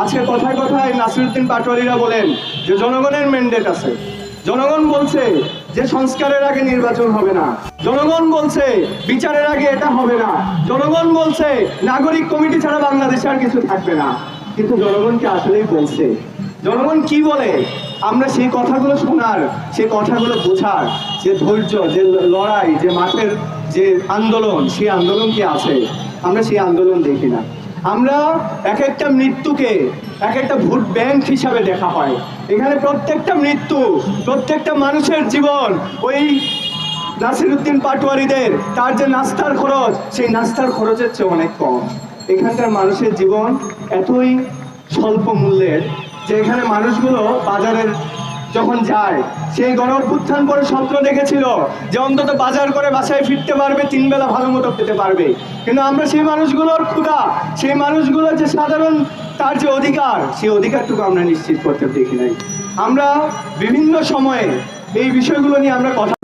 আজকে কথায় কথায় নাসিরুদ্দিন পাটোয়ারিরা বলেন যে জনগণের ম্যান্ডেট আছে। জনগণ বলছে যে সংস্কারের আগে নির্বাচন হবে না। জনগণ বলছে বিচারের আগে এটা হবে না। জনগণ বলছে নাগরিক কমিটি ছাড়া বাংলাদেশে আর কিছু থাকবে না। কিন্তু জনগণকে আসলেই বলছে? জনগণ কি বলে? আমরা সেই কথাগুলো শোনার, সেই কথাগুলো বোঝার, যে ধৈর্য, যে লড়াই, যে মাঠের যে আন্দোলন, সেই আন্দোলন কি আছে? আমরা সেই আন্দোলন দেখি না। আমরা এক একটা মৃত্যুকে এক একটা ভোট ব্যাংক হিসাবে দেখা হয়। এখানে প্রত্যেকটা মৃত্যু, প্রত্যেকটা মানুষের জীবন ওই নাসিরুদ্দিন পাটোয়ারিদের, তার যে নাস্তার খরচ, সেই নাস্তার খরচের চেয়ে অনেক কম। এখানকার মানুষের জীবন এতই স্বল্প মূল্যের যে এখানে মানুষগুলো বাজারের যখন যায়, সেই গণ অভ্যুত্থান করে স্বপ্ন দেখেছিল যে অন্তত বাজার করে বাসায় ফিরতে পারবে, তিন বেলা ভালো মতো পেতে পারবে। কিন্তু আমরা সেই মানুষগুলোর ক্ষুধা, সেই মানুষগুলোর যে সাধারণ তার যে অধিকার, সেই অধিকারটুকু আমরা নিশ্চিত করতে দেখি নাই। আমরা বিভিন্ন সময়ে এই বিষয়গুলো নিয়ে আমরা কথা